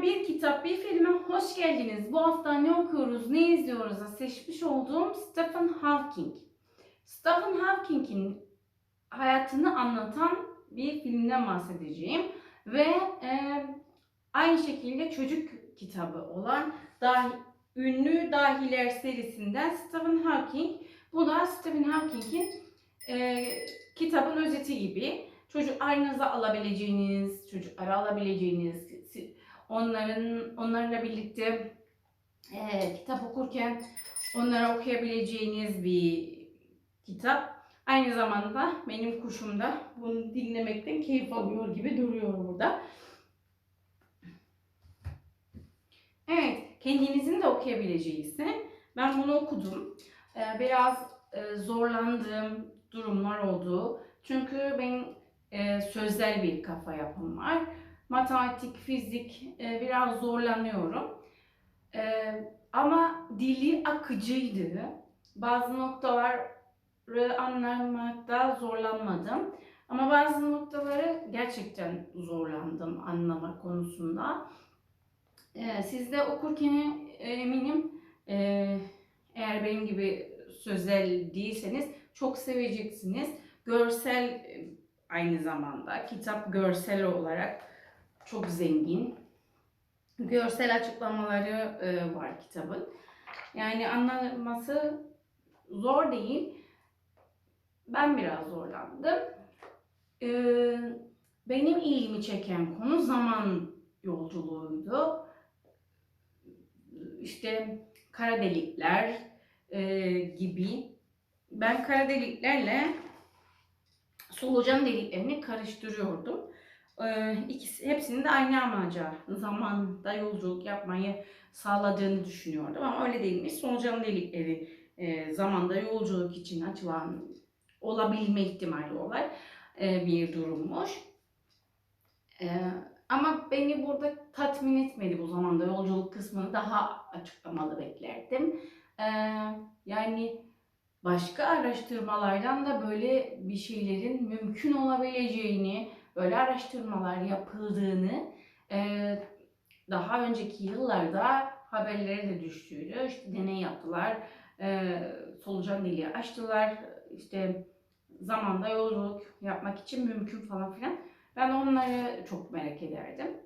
Kitap Bir Filme hoş geldiniz. Bu hafta ne okuyoruz, ne izliyoruz seçmiş olduğum Stephen Hawking. Stephen Hawking'in hayatını anlatan bir filmden bahsedeceğim. Ve e, aynı şekilde çocuk kitabı olan dahi, ünlü Dahiler serisinden Stephen Hawking. Bu da Stephen Hawking'in e, kitabın özeti gibi. Çocuklarınıza alabileceğiniz, çocuklara alabileceğiniz, onların onlarla birlikte e, kitap okurken onlara okuyabileceğiniz bir kitap. Aynı zamanda benim kuşum da bunu dinlemekten keyif alıyor gibi duruyor burada. Evet, kendinizin de okuyabileceği ben bunu okudum. Ee, biraz e, zorlandığım durumlar oldu. Çünkü ben e, sözel bir kafa yapım var. Matematik, fizik e, biraz zorlanıyorum. E, ama dili akıcıydı. Bazı noktaları anlamakta zorlanmadım. Ama bazı noktaları gerçekten zorlandım anlama konusunda. E, siz de okurken eminim e, eğer benim gibi sözel değilseniz çok seveceksiniz. Görsel aynı zamanda kitap görsel olarak çok zengin. Görsel açıklamaları e, var kitabın. Yani anlaması zor değil. Ben biraz zorlandım. E, benim ilgimi çeken konu zaman yolculuğuydu. İşte kara delikler e, gibi. Ben kara deliklerle solucan deliklerini karıştırıyordum. Ee, ikisi, hepsinin de aynı amaca, zamanda yolculuk yapmayı sağladığını düşünüyordum ama öyle değilmiş. Solucan delikleri e, zamanda yolculuk için açılan olabilme ihtimali olan e, bir durummuş. E, ama beni burada tatmin etmedi bu zamanda yolculuk kısmını daha açıklamalı beklerdim. E, yani başka araştırmalardan da böyle bir şeylerin mümkün olabileceğini, böyle araştırmalar yapıldığını e, daha önceki yıllarda haberlere de düştüğünü, işte deney yaptılar, e, solucan deliği açtılar, işte zamanda yolculuk yapmak için mümkün falan filan. Ben onları çok merak ederdim.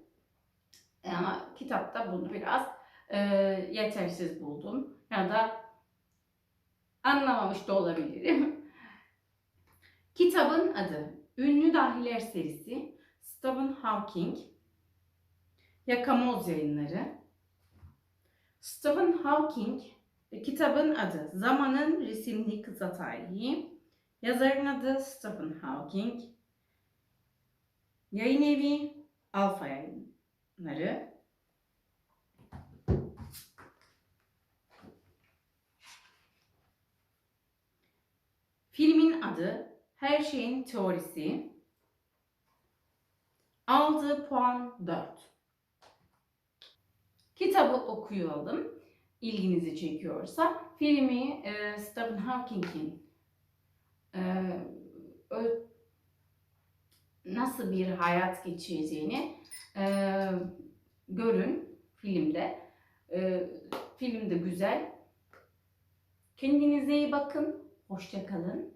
Ama kitapta bunu biraz e, yetersiz buldum. Ya da anlamamış da olabilirim. Kitabın adı Ünlü Dahiler serisi Stephen Hawking Yakamoz yayınları. Stephen Hawking e, kitabın adı Zamanın Resimli Kısa Tarihi. Yazarın adı Stephen Hawking. Yayın evi Alfa Yayınları. Filmin adı Her Şeyin Teorisi. Aldığı puan 4. Kitabı okuyalım. İlginizi çekiyorsa. Filmi e, Stephen Hawking'in e, nasıl bir hayat geçireceğini e, görün filmde. E, film de güzel. Kendinize iyi bakın. Hoşça kalın.